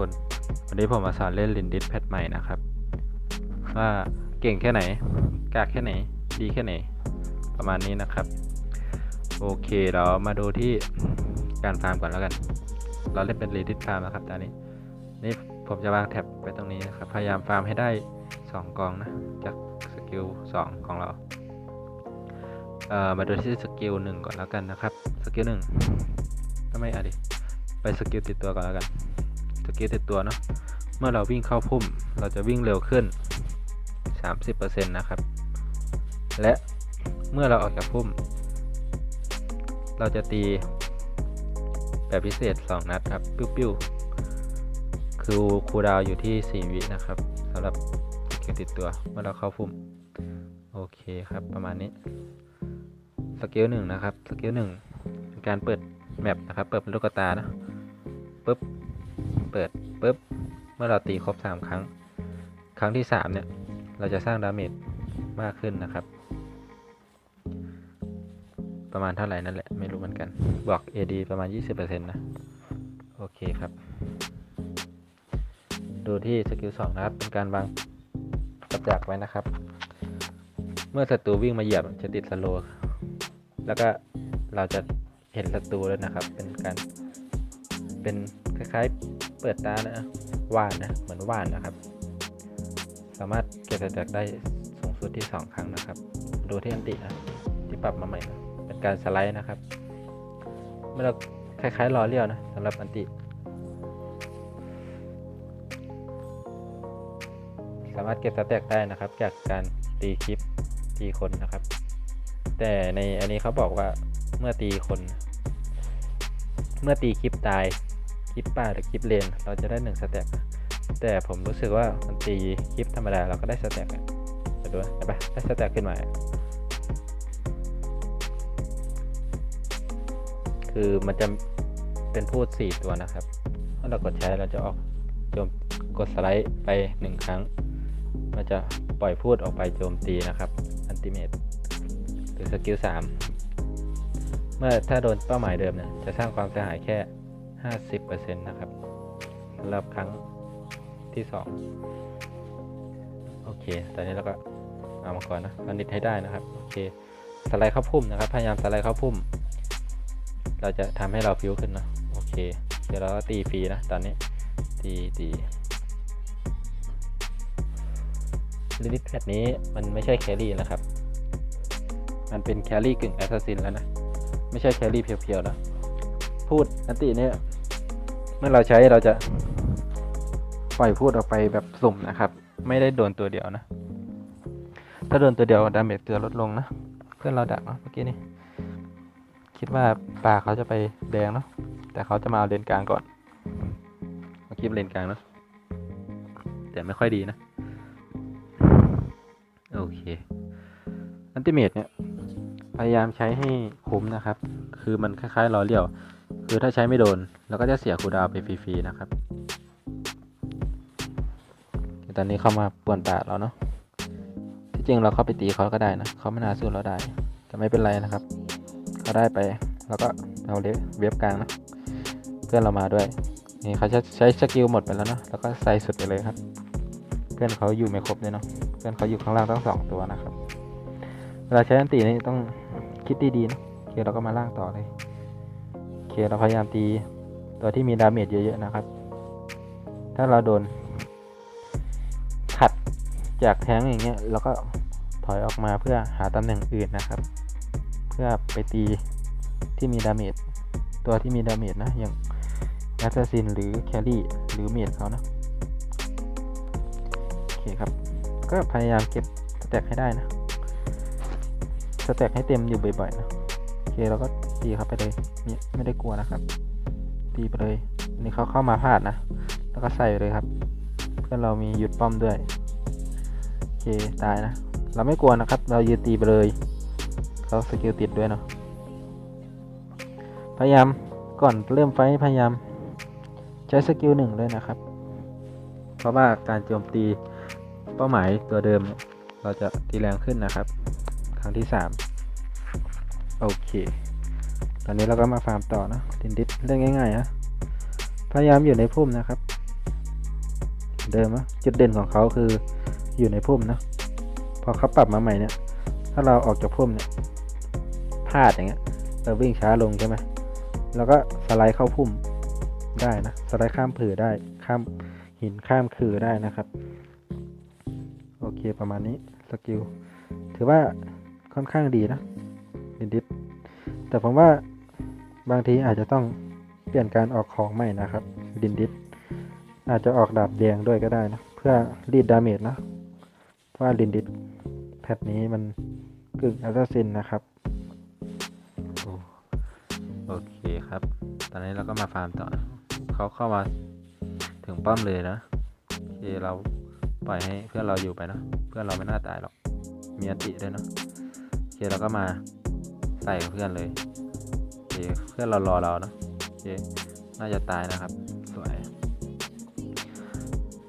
สวัสดีครับทุกคนวันนี้ผมมาสอนเล่นลินดิสแพทใหม่นะครับ ว่าเก่งแค่ไหน กากแค่ไหน ดีแค่ไหน ประมาณนี้นะครับ โอเคเรามาดูที่การฟาร์มก่อนแล้วกัน เราเล่นเป็นลินดิสฟาร์มนะครับตอนนี้ นี่ผมจะวางแท็บไว้ตรงนี้นะครับ พยายามฟาร์มให้ได้ 2 กองนะ จากสกิล2ของเราเอ่อมาดูที่สกิลหนึ่งก่อนแล้วกันนะครับ สกิลหนึ่งก็ไม่อะดิไปสกิลติดตัวก่อนแล้วกัน สกิลติดตัวเนาะเมื่อเราวิ่งเข้าพุ่มเราจะวิ่งเร็วขึ้น 30%นะครับ และเมื่อเราออกจากพุ่ม เราจะตีแบบพิเศษ 2 นัดครับ ปิ้วๆ คือคูดาวอยู่ที่ 4 วินะครับสำหรับสกิลติดตัวเมื่อเราเข้าพุ่ม โอเคครับประมาณนี้สกิลหนึ่งนะครับสกิลหนึ่งเป็นการเปิดแมปนะครับ เปิดเป็นลูกตานะปุ๊บ เปิดปุ๊บเมื่อเราตีครบ 3 ครั้ง ครั้งที่ 3 เนี่ย เราจะสร้างดาเมจมากขึ้นนะครับ ประมาณเท่าไหร่นั่นแหละ ไม่รู้เหมือนกัน บอก AD ประมาณ 20%นะ โอเคครับ ดูที่สกิล2นะครับ เป็นการวางกับดักไว้นะครับ เมื่อศัตรูวิ่งมาเหยียบจะติดสโลว์แล้วก็เราจะเห็นศัตรูแล้วนะครับ เป็นการเป็นคล้ายๆ เปิดตานะว่านนะเหมือนว่านนะครับ สามารถเก็บสแต็กได้สูงสุดที่ 2 ครั้งนะครับ ดูที่อันตินะที่ปรับมาใหม่นะเป็นการสไลด์นะครับเมื่อเราคล้ายๆล้อเลี้ยวนะสำหรับอันติ สามารถเก็บสแต็กได้นะครับ จากการตีคลิปตีคนนะครับ แต่ในอันนี้เขาบอกว่าเมื่อตีคน เมื่อตีคลิปตาย ลิปป่าหรือคลิปเลน เราจะได้หนึ่งสแต็กแต่ผมรู้สึกว่ามันตีคลิปธรรมดาเราก็ได้สแต็กอะไดูนะเห็นปะได้สแต็กขึ้นมา คือมันจะเป็นพูด 4 ตัวนะครับเมื่อเรากดใช้เราจะออกโจมกดสไลด์ไปหนึ่งครั้ง มันจะปล่อยพูดออกไปโจมตีนะครับอันติเมตหรือสกิล3เมื่อถ้าโดนเป้าหมายเดิมเนี่ยจะสร้างความเสียหายแค่ 50%นะครับสำหรับครั้งที่ 2 โอเค ตอนนี้เราก็เอามาก่อนนะคนิดให้ได้นะครับ โอเค สไลด์เข้าพุ่มนะครับ พยายามสไลด์เข้าพุ่ม เราจะทำให้เราฟิวขึ้นเนะโอเค เดี๋ยวเราก็ตีฟรีนะ ตอนนี้ ตีตีลิลิทแพทนี้มันไม่ใช่แครี่นะครับ มันเป็นแครี่กึ่งแอสซัสซินแล้วนะ ไม่ใช่แครี่เพียวๆแล้ว พูดอันติเนี่ย เมื่อเราใช้เราจะปล่อยพูดออกไปแบบสุ่มนะครับ ไม่ได้โดนตัวเดียวนะ ถ้าโดนตัวเดียวดาเมจตัวลดลงนะ เพื่อนเราดักเนาะเมื่อกี้นี่คิดว่าปลาเขาจะไปแดงเนาะ แต่เขาจะมาเอาเลนกลางก่อนมาคลิปเลนกลางเนาะ แต่ไม่ค่อยดีนะ โอเค อันติเมตเนี่ยพยายามใช้ให้คุ้มนะครับ คือมันคล้ายๆล้อเลี่ยว คือถ้าใช้ไม่โดน เราก็จะเสียคูดาวไปฟรีๆนะครับตอนนี้เข้ามาป่วนป่าเราเนาะที่จริงเราเข้าไปตีเขาก็ได้นะเขาไม่น่าสู้เราได้แต่ไม่เป็นไรนะครับเขาได้ไปแล้วก็เอาเลเว็บกลางนะเพื่อนเรามาด้วยนี่เขาจะใช้สกิลหมดไปแล้วเนาะแล้วก็ใส่สุดไปเลยครับ เพื่อนเขาอยู่ไม่ครบเลยเนาะเพื่อนเขาอยู่ข้างล่างทั้งสองตัวนะครับเวลาใช้อันตีนี่ต้องคิดดีๆนะโอเคเราก็มาล่างต่อเลยโอเคเราพยายามตี ตัวที่มีดาเมจเยอะๆนะครับ ถ้าเราโดน ขัดจากแท้งอย่างเงี้ยเราก็ถอยออกมาเพื่อหาตำแหน่งอื่นนะครับ เพื่อไปตีที่มีดาเมจตัวที่มีดาเมจนะอย่างแอสซัสซินหรือแครี่หรือเมจเขานะโอเคครับ ก็พยายามเก็บสแต็กให้ได้นะสแต็กให้เต็มอยู่บ่อยๆนะโอเคเราก็ตีเข้าไปเลยเนี่ยไม่ได้กลัวนะครับ ตีไปเลยอันนี่เขาเข้ามาพลาดนะ แล้วก็ใส่ไปเลยครับ เพื่อนเรามีหยุดป้อมด้วย โอเค ตายนะ เราไม่กลัวนะครับ เรายืนตีไปเลย เขาสกิลติดด้วยเนาะ พยายาม ก่อนเริ่มไฟพยายาม ใช้สกิลหนึ่งด้วยนะครับ เพราะว่าการโจมตีเป้าหมายตัวเดิมเนี่ยเราจะตีแรงขึ้นนะครับ ครั้งที่ 3 โอเค ตอนนี้เราก็มาฟาร์มต่อนะดินดิสเล่นง่ายๆนะพยายามอยู่ในพุ่มนะครับ เดิมนะจุดเด่นของเขาคืออยู่ในพุ่มนะพอเขาปรับมาใหม่เนี่ย ถ้าเราออกจากพุ่มเนี่ยพลาดอย่างเงี้ยเราวิ่งช้าลงใช่ไหมแล้วก็สไลด์เข้าพุ่มได้นะสไลด์ข้ามผือได้ข้ามหินข้ามคือได้นะครับ โอเคประมาณนี้สกิลถือว่าค่อนข้างดีนะดินดิดแต่ผมว่า บางทีอาจจะต้องเปลี่ยนการออกของใหม่นะครับ ดินดิดอาจจะออกดาบแดงด้วยก็ได้นะ เพื่อรีดดาเมจนะ เพราะว่าดินดิดแพทนี้มันกึ่งอัลตซินนะครับ โอเคครับ ตอนนี้เราก็มาฟาร์มต่อ เขาเข้ามาถึงป้อมเลยนะ โอเคเราปล่อยให้เพื่อนเราอยู่ไปนะ เพื่อนเราไม่น่าตายหรอก มีอติด้วยเนะโอเคเราก็มาใส่เพื่อนเลย เพื่อนเรารอเราเนอะโอเคน่าจะตายนะครับ สวย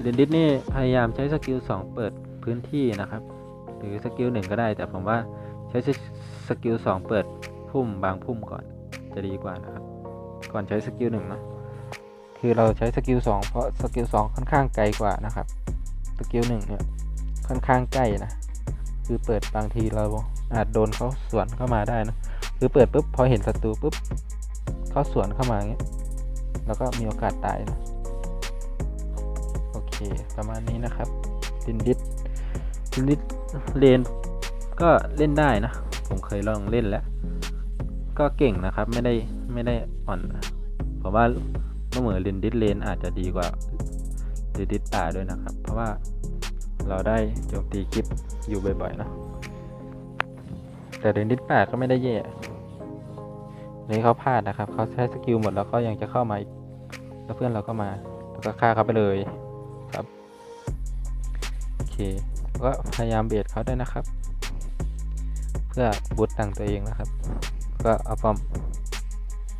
เรนดิสนี่พยายามใช้สกิล2 เปิดพื้นที่นะครับ หรือสกิลหนึ่งก็ได้ แต่ผมว่าใช้สกิล2 เปิดพุ่มบางพุ่มก่อนจะดีกว่านะครับ ก่อนใช้สกิลหนึ่งนะคือเราใช้สกิล2เพราะสกิล2ค่อนข้างไกลกว่านะครับสกิลหนึ่งเนี่ยค่อนข้างใกล้นะ คือเปิดบางทีเราอาจโดนเขาสวนเข้ามาได้นะ คือเปิดปุ๊บพอเห็นศัตรูปุ๊บเขาสวนเข้ามาอย่างเงี้ยแล้วก็มีโอกาสตายนะโอเค ประมาณนี้นะครับดินดิดดินดิดเลนก็เล่นได้นะ ผมเคยลองเล่นแล้ว ก็เก่งนะครับไม่ได้ไม่ได้อ่อนผมว่าเมื่อเหมือนลินดิดเลนอาจจะดีกว่าลินดิดป่าด้วยนะครับ เพราะว่าเราได้โจมตีคลิปอยู่บ่อยๆนะ แต่ลินดิดป่าก็ไม่ได้แย่นี่เขาพลาดนะครับ เขาใช้สกิลหมดแล้วเขายังจะเข้ามาอีกแล้วเพื่อนเราก็มา แล้วก็ฆ่าเขาไปเลยครับ โอเคก็พยายามเบียดเขาได้นะครับ เพื่อบูตตังตัวเองนะครับ ก็เอาป้อม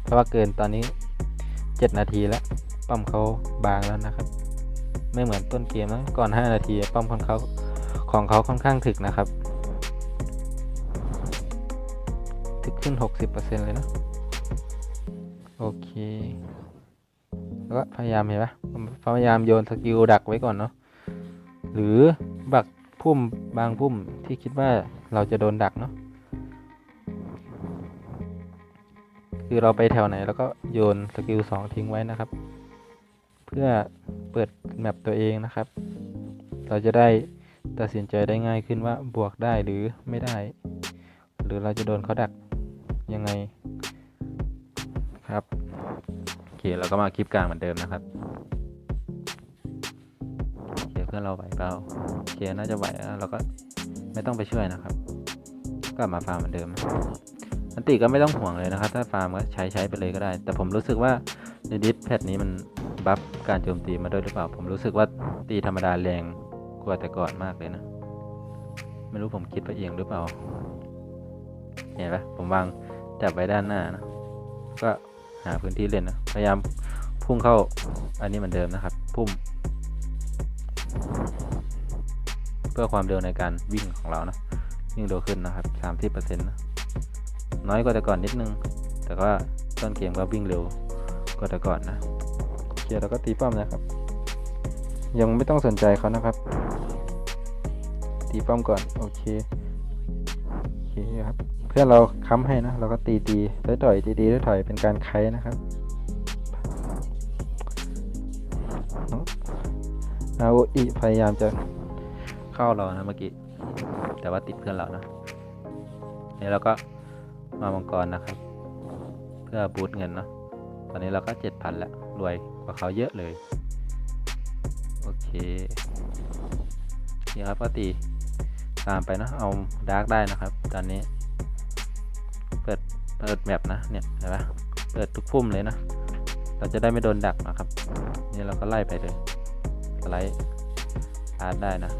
เพราะว่าเกินตอนนี้ 7 นาทีแล้วป้อมเขาบางแล้วนะครับ ไม่เหมือนต้นเกมนะก่อน 5 นาที ป้อมของเขาของเขาค่อนข้างถึกนะครับ ขึ้น 60%เลยนะ โอเค แล้วก็พยายามเห็นปะพยายามโยนสกิลดักไว้ก่อนเนาะ หรือบักพุ่มบางพุ่มที่คิดว่าเราจะโดนดักเนาะ คือเราไปแถวไหนแล้วก็โยนสกิล2ทิ้งไว้นะครับ เพื่อเปิดแมปตัวเองนะครับ เราจะได้ตัดสินใจได้ง่ายขึ้นว่าบวกได้หรือไม่ได้ หรือเราจะโดนเขาดัก ยังไง ครับโอเคเราก็มาคลิปกลางเหมือนเดิมนะครับโอเคเพื่อนเราไหวเปล่าโอเคน่าจะไหวแล้วเราก็ไม่ต้องไปช่วยนะครับ ก็มาฟาร์มเหมือนเดิมอันติก็ไม่ต้องห่วงเลยนะครับ ถ้าฟาร์มก็ใช้ใช้ไปเลยก็ได้ แต่ผมรู้สึกว่าในดิสแพทนี้มันบัฟการโจมตีมาด้วยหรือเปล่า ผมรู้สึกว่าตีธรรมดาแรงกว่าแต่ก่อนมากเลยนะ ไม่รู้ผมคิดไปเองหรือเปล่า เห็นปะผมวาง จับไว้ด้านหน้านะ ก็หาพื้นที่เล่นนะ พยายามพุ่งเข้าอันนี้เหมือนเดิมนะครับ พุ่ม เพื่อความเร็วในการวิ่งของเรานะ วิ่งเร็วขึ้นนะครับสามสิบเนะ น้อยกว่าแต่ก่อนนิดนึง แต่ว่าต้นเกมก็วิ่งเร็วกว่าแต่ก่อนนะโอเคแล้วก็ตีป้อมนะครับ ยังไม่ต้องสนใจเขานะครับ ตีป้อมก่อน โอเค โอเคครับ เพื่อนเรา ค้ำให้นะเราก็ตีตีได้ถอยตีตีได้ถอยเป็นการไคนะครับอาโออิพยายามจะเข้าเรานะเมื่อกี้ แต่ว่าติดเพื่อนเรานะนี่เราก็มามังกรนะครับ เพื่อบูตเงินเนาะตอนนี้เราก็เจ็ดพันแล้วรวยกว่าเขาเยอะเลย โอเคนี่ครับก็ตีตามไปนะเอาดาร์กได้นะครับ ตอนนี้ ปิดเปิดแมปนะเนี่ยเห็นปะเปิดทุกพุ่มเลยนะ เราจะได้ไม่โดนดักนะครับ นี่เราก็ไล่ไปเลยสไลด์ลาดได้นะ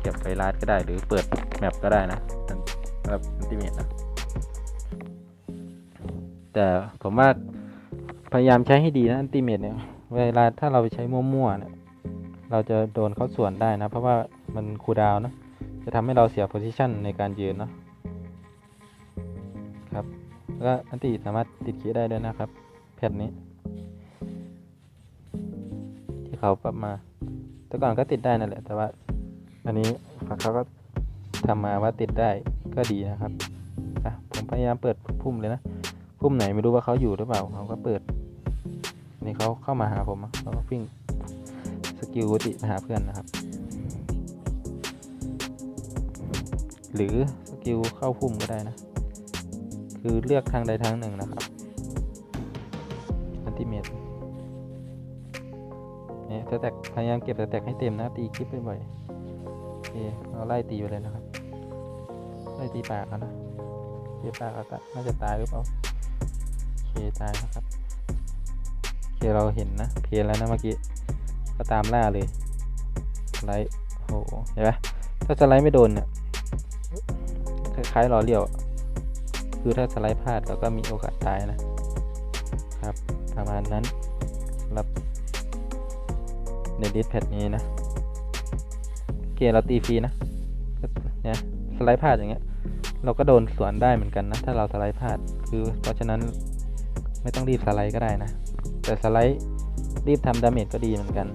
เก็บไปลาดก็ได้หรือเปิดแมปก็ได้นะแบบอันติเมตนะแต่ผมว่าพยายามใช้ให้ดีนะอันติเมตเนี่ยเวลาถ้าเราไปใช้มั่วๆเนี่ยเราจะโดนเขาสวนได้นะ เพราะว่ามันคูดาวนะ จะทำให้เราเสียโพซิชันในการยืนเนาะ แล้วก็อันติสามารถติดคีย์ได้ด้วยนะครับแพทนี้เขาปรับมา แต่ก่อนก็ติดได้นั่นแหละ แต่ว่า อันนี้เขาก็ทำมาว่าติดได้ก็ดีนะครับอะผมพยายามเปิดพุ่มเลยนะพุ่มไหนไม่รู้ว่าเขาอยู่หรือเปล่าเขาก็เปิด นี่เขาเข้ามาหาผมเขาก็วิ่งสกิลวุติหาเพื่อนนะครับ หรือสกิลเข้าพุ่มก็ได้นะ คือเลือกทางใดทางหนึ่งนะครับอันติเมตรเนี่ยสแต็กพยายามเก็บสแต็กให้เต็มนะตีคลิปบ่อยๆโอเคเราไล่ตีไปเลยนะครับ ไล่ตีปากนะเจ็บปากก็น่าจะตายหรือเปล่าโอเคตายนะครับโอเคเราเห็นนะเพลแล้วนะเมื่อกี้ก็ตามล่าเลยไลด์โอ้โหเห็นไหมถ้าสไลด์ไม่โดนเนี่ยคล้ายๆล้อเลี้ยว คือถ้าสไลด์พลาดเราก็มีโอกาสตายนะครับ ประมาณนั้นรับในดิสแพดนี้นะโอเคเราตีฟรีนะเนี่ยสไลด์พลาดอย่างเงี้ย เราก็โดนสวนได้เหมือนกันนะ ถ้าเราสไลด์พลาดคือเพราะฉะนั้นไม่ต้องรีบสไลด์ก็ได้นะ แต่สไลด์รีบทำดาเมจก็ดีเหมือนกัน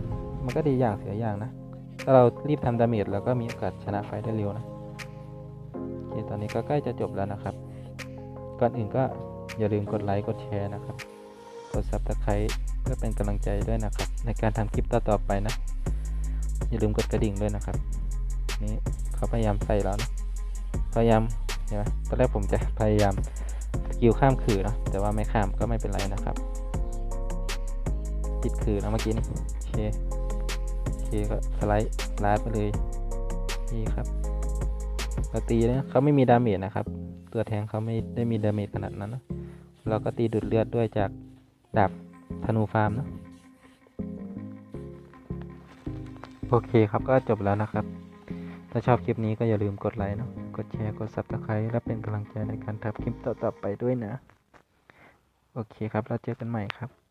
มันก็ดีอย่างเสียอย่างนะ ถ้าเรารีบทำดาเมจเราก็มีโอกาสชนะไฟได้เร็วนะโอเคตอนนี้ก็ใกล้จะจบแล้วนะครับ ก่อนอื่นก็อย่าลืมกดไลค์กดแชร์นะครับ กด subscribe เพื่อเป็นกำลังใจด้วยนะครับ ในการทำคลิปต่อๆไปนะ อย่าลืมกดกระดิ่งด้วยนะครับ นี่เขาพยายามใส่แล้วนะพยายามเห็นไหมตอนแรกผมจะพยายามสกิลข้ามขื่อนะแต่ว่าไม่ข้ามก็ไม่เป็นไรนะครับติดขื่อนะเมื่อกี้นี่โอเคโอเคก็สไลด์ลาดไปเลยนี่ครับเราตีนะเขาไม่มีดาเมจนะครับ ตัวแทงเขาไม่ได้มีดาเมจขนาดนั้นนะเราก็ตีดูดเลือดด้วยจากดาบธนูฟาร์มนะโอเคครับก็จบแล้วนะครับ ถ้าชอบคลิปนี้ก็อย่าลืมกดไลค์เนาะกดแชร์ กด subscribe และเป็นกำลังใจในการทำคลิปต่อๆไปด้วยนะ โอเคครับ เราเจอกันใหม่ครับ